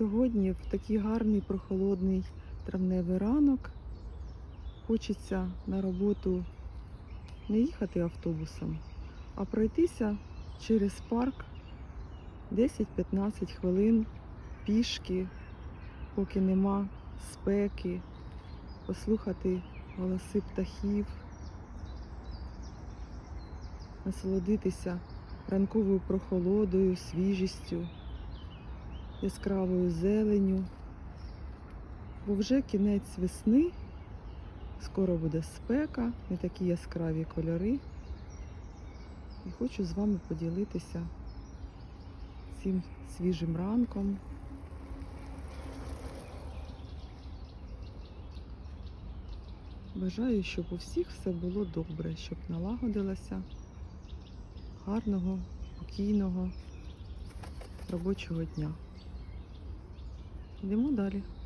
сьогодні, в такий гарний прохолодний травневий ранок, хочеться на роботу не їхати автобусом, а пройтися через парк 10-15 хвилин пішки, поки нема спеки, послухати голоси птахів, насолодитися ранковою прохолодою, свіжістю, яскравою зеленю. Бо вже кінець весни, скоро буде спека, не такі яскраві кольори. І хочу з вами поділитися цим свіжим ранком. Бажаю, щоб у всіх все було добре, щоб налагодилося гарного, спокійного робочого дня. Demandou, mudar.